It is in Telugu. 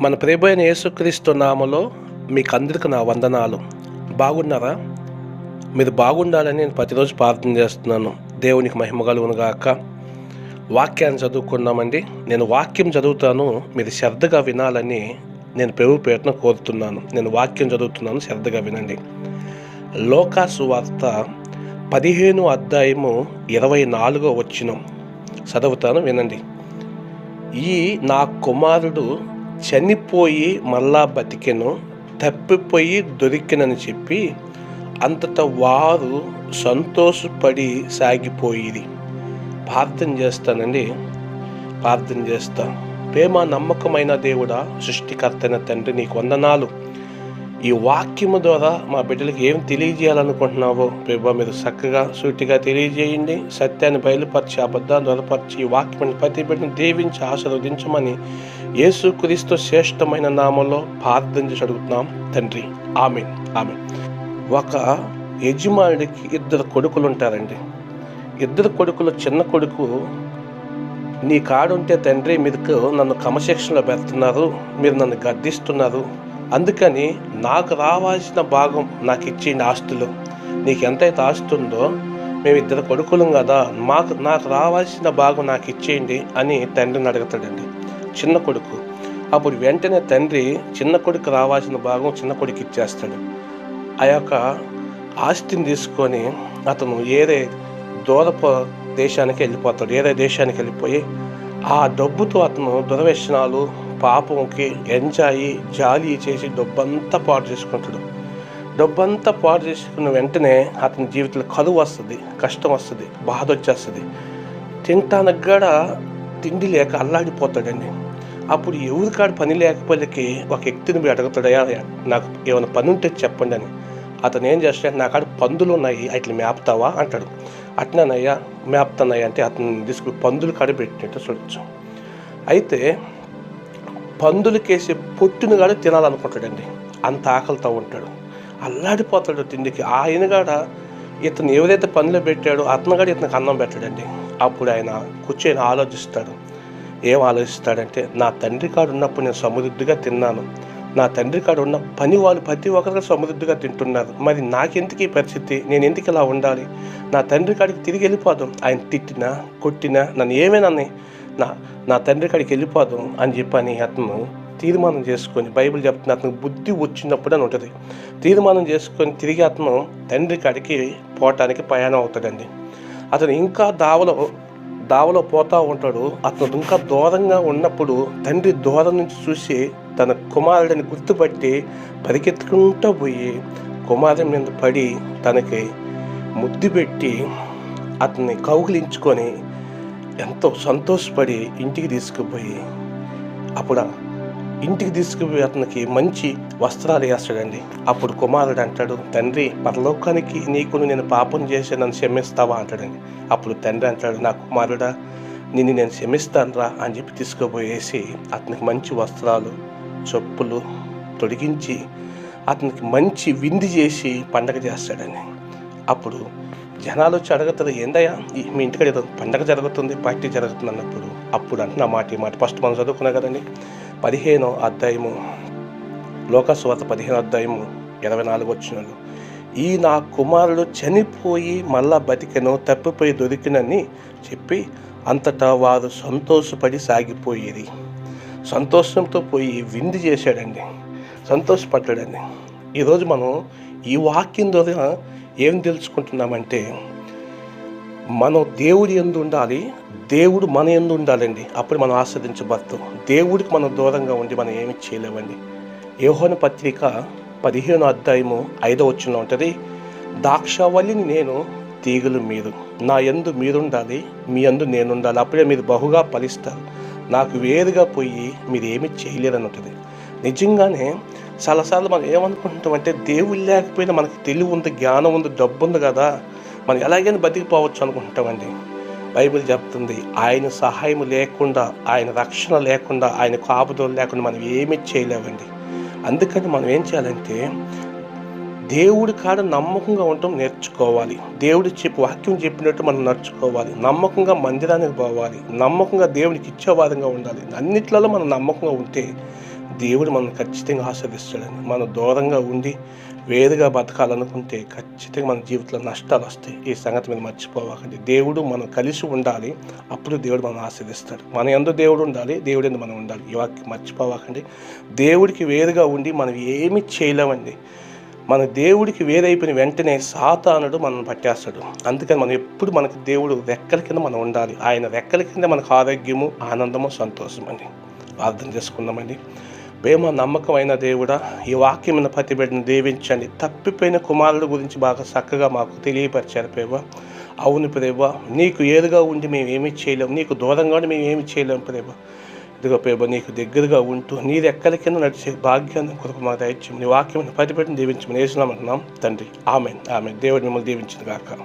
మన ప్రభు యేసుక్రీస్తు నామలో మీకు అందరికి నా వందనాలు. బాగున్నారా? మీరు బాగుండాలని నేను ప్రతిరోజు ప్రార్థన చేస్తున్నాను. దేవునికి మహిమ కలుగునుగాక వాక్యాన్ని చదువుకున్నామండి నేను వాక్యం చదువుతాను. మీరు శ్రద్ధగా వినాలని నేను ప్రభు పేరున కోరుతున్నాను. నేను వాక్యం చదువుతున్నాను. శ్రద్ధగా వినండి. లోకాసు వార్త పదిహేను అధ్యాయము ఇరవై నాలుగో వచ్చినం చదువుతాను వినండి. ఈ నా కుమారుడు చనిపోయి మళ్ళా బతికెను తప్పిపోయి దొరికినని చెప్పి అంతట వారు సంతోషపడి సాగిపోయేది ప్రార్థన చేస్తానండి ప్రార్థన చేస్తా ప్రేమ నమ్మకమైన దేవుడా సృష్టికర్తైన తండ్రి నీకు వందనాలు. ఈ వాక్యము ద్వారా మా బిడ్డలకు ఏం తెలియజేయాలనుకుంటున్నావో ప్రభా మీరు చక్కగా సూటిగా తెలియజేయండి. సత్యాన్ని బయలుపరిచి అబద్ధాన్ని దొరపరిచి ఈ వాక్యమని ప్రతి బిడ్డను దీవించి ఆశీర్వదించమని యేసుక్రీస్తు శ్రేష్టమైన నామంలో ప్రార్థన చేసి అడుగుతున్నాం. తండ్రి ఆమె ఆమె ఒక యజమానుడికి ఇద్దరు కొడుకులు ఉంటారండి. ఇద్దరు కొడుకులు చిన్న కొడుకు నీ కాడుంటే తండ్రి మీకు నన్ను క్రమశిక్షణలో పెడుతున్నారు మీరు నన్ను గర్దిస్తున్నారు అందుకని నాకు రావాల్సిన భాగం నాకు ఇచ్చిండి ఆస్తులు. నీకు ఎంతైతే ఆస్తి ఉందో మేము ఇద్దరు కొడుకులం కదా మాకు నాకు రావాల్సిన భాగం నాకు ఇచ్చేయండి అని తండ్రిని అడుగుతాడండి. చిన్న కొడుకు. అప్పుడు వెంటనే తండ్రి చిన్న కొడుకు రావాల్సిన భాగం చిన్న కొడుకు ఇచ్చేస్తాడు. ఆ యొక్క ఆస్తిని తీసుకొని అతను ఏరే దూరపు దేశానికి వెళ్ళిపోతాడు. ఏరే దేశానికి వెళ్ళిపోయి ఆ డబ్బుతో అతను దురవ్యసనాలు పాపంకి ఎంజాయి జాలి చేసి డబ్బంతా పాడు చేసుకుంటాడు. డబ్బంతా పాడు చేసుకున్న వెంటనే అతని జీవితంలో కలువు వస్తుంది కష్టం వస్తుంది బాధ వచ్చేస్తుంది. తింటానికి కూడా తిండి లేక అల్లాడిపోతాడండి. అప్పుడు ఎవరి కాడ పని లేకపోతే ఒక వ్యక్తిని పోయి అడుగుతాడయా నాకు ఏమైనా పని ఉంటే చెప్పండి అని. అతను ఏం చేస్తాడు నా కాడ పందులు ఉన్నాయి అట్లా మేపుతావా అంటాడు. అట్నానయ్యా మేపుతానయ్యా అంటే అతను తీసుకుని పందులు కాడ పెట్టినట్టు చూడొచ్చు. అయితే పందులకేసి పొట్టును కాడ తినాలనుకుంటాడండి. అంత ఆకలితో ఉంటాడు. అల్లాడిపోతాడు తిండికి. ఆయన కాడ ఇతను ఎవరైతే పనిలో పెట్టాడో అతను ఇతనికి అన్నం పెట్టాడండి. అప్పుడు ఆయన కూర్చొని ఆలోచిస్తాడు. ఏం ఆలోచిస్తాడంటే నా తండ్రి కాడు ఉన్నప్పుడు నేను సమృద్ధిగా తిన్నాను. నా తండ్రి కాడు ఉన్న పని వాళ్ళు ప్రతి ఒక్కరు సమృద్ధిగా తింటున్నారు. మరి నాకెందుకు ఈ పరిస్థితి? నేను ఎందుకు ఇలా ఉండాలి? నా తండ్రి కాడికి తిరిగి వెళ్ళిపోదాం. ఆయన తిట్టినా కొట్టినా నన్ను ఏమైనా నా నా తండ్రి కాడికి వెళ్ళిపోదాం అని చెప్పని అతను తీర్మానం చేసుకొని బైబిల్ చెప్తున్న అతనికి బుద్ధి వచ్చినప్పుడు అని ఉంటుంది. తీర్మానం చేసుకొని తిరిగి అతను తండ్రి కాడికి పోవటానికి ప్రయాణం అవుతాడండి. అతను ఇంకా దావలో దావలో పోతా ఉంటాడు. అతను ఇంకా దూరంగా ఉన్నప్పుడు తండ్రి దూరం నుంచి చూసి తన కుమారుడిని గుర్తుపట్టి పరిగెత్తుకుంటూ పోయి కుమారుడి మీద పడి తనకి ముద్దు పెట్టి అతన్ని కౌగిలించుకొని ఎంతో సంతోషపడి ఇంటికి తీసుకుపోయి అప్పుడు ఇంటికి తీసుకుపోయి అతనికి మంచి వస్త్రాలు వేస్తాడండి. అప్పుడు కుమారుడు అంటాడు తండ్రి పరలోకానికి నీకు నేను పాపం చేసి నన్ను క్షమిస్తావా? అంటాడండి. అప్పుడు తండ్రి అంటాడు నా కుమారుడా నిన్ను నేను క్షమిస్తానురా అని చెప్పి తీసుకుపోయేసి అతనికి మంచి వస్త్రాలు చెప్పులు తొడిగించి అతనికి మంచి విందు చేసి పండగ చేస్తాడని అప్పుడు జనాలు వచ్చి అడుగుతారు ఏందయ్యా? మీ ఇంటికాడ ఏదో పండగ జరుగుతుంది పార్టీ జరుగుతుంది అన్నప్పుడు అప్పుడు అంటే నా మాట ఈ మాట ఫస్ట్ మనం చదువుకున్నా కదండి. పదిహేను అధ్యాయము లోకస్వాత పదిహేను అధ్యాయము ఇరవై నాలుగు వచ్చినాడు ఈ నా కుమారుడు చనిపోయి మళ్ళా బతికెను తప్పిపోయి దొరికినని చెప్పి అంతటా వారు సంతోషపడి సాగిపోయేది. సంతోషంతో పోయి విందు చేశాడండి. సంతోషపడ్డాడండి. ఈరోజు మనం ఈ వాక్యం ద్వారా ఏం తెలుసుకుంటున్నామంటే మనం దేవుడి ఎందు ఉండాలి దేవుడు మన ఎందు ఉండాలండి. అప్పుడు మనం ఆస్వాదించబడతాం. దేవుడికి మనం దూరంగా ఉండి మనం ఏమి చేయలేమండి. యోహోన పత్రిక పదిహేను అధ్యాయము ఐదో వచ్చిన ఉంటుంది దాక్షవల్లిని నేను తీగలు మీరు నా ఎందు మీరుండాలి మీ అందు నేనుండాలి. అప్పుడే మీరు బహుగా ఫలిస్తారు. నాకు వేరుగా పోయి మీరు ఏమి చేయలేరని ఉంటుంది. నిజంగానే చాలాసార్లు మనం ఏమనుకుంటామంటే దేవుడు లేకపోయినా మనకి తెలివి ఉంది జ్ఞానం ఉంది డబ్బు ఉంది కదా. మనం ఎలాగైనా బతికిపోవచ్చు అనుకుంటామండి బైబిల్ చెప్తుంది ఆయన సహాయం లేకుండా ఆయన రక్షణ లేకుండా ఆయన కాపుదలు లేకుండా మనం ఏమీ చేయలేమండి. అందుకని మనం ఏం చేయాలంటే దేవుడి కాడ నమ్మకంగా ఉండటం నేర్చుకోవాలి. దేవుడి చెప్పి వాక్యం చెప్పినట్టు మనం నడుచుకోవాలి. నమ్మకంగా మందిరానికి పోవాలి. నమ్మకంగా దేవునికి ఇచ్చేవారంగా ఉండాలి. అన్నిట్లలో మనం నమ్మకంగా ఉంటే దేవుడు మనం ఖచ్చితంగా ఆస్వాదిస్తాడని మనం దూరంగా ఉండి వేరుగా బతకాలనుకుంటే ఖచ్చితంగా మన జీవితంలో నష్టాలు వస్తాయి. ఈ సంగతి మీద మర్చిపోవాకండి. దేవుడు మనం కలిసి ఉండాలి. అప్పుడు దేవుడు మనం ఆస్వాదిస్తాడు మన ఎందు దేవుడు ఉండాలి. దేవుడు ఎందు మనం ఉండాలి. ఈ వాక్యం మర్చిపోవాకండి. దేవుడికి వేరుగా ఉండి మనం ఏమి చేయలేమండి. మన దేవుడికి వేరైపోయిన వెంటనే సాతానుడు మనం పట్టేస్తాడు. అందుకని మనం ఎప్పుడు మనకి దేవుడు రెక్కల కింద మనం ఉండాలి. ఆయన రెక్కల కింద మనకు ఆరోగ్యము ఆనందము సంతోషం అండి. ప్రార్థన చేసుకుందామండి. ప్రేమ నమ్మకమైన దేవుడా ఈ వాక్యమైన ప్రతి దీవించండి. తప్పిపోయిన కుమారుడు గురించి బాగా చక్కగా మాకు తెలియపరిచారు ప్రేమ అవును ప్రేమ నీకు ఏదుగా ఉండి మేము ఏమి చేయలేము నీకు దూరంగా ఉండి మేము ఏమి చేయలేము ప్రేమ ఇదిగో ప్రేమ నీకు దగ్గరగా ఉంటూ నీది ఎక్కడికైనా కింద నడిచే భాగ్యాన్ని కృప మా దయచేయం నీ వాక్యం పతిపెట్టిన దీవించమని వేసినామంటున్నాం తండ్రి ఆమె ఆమె దేవుడు మిమ్మల్ని దీవించింది కాక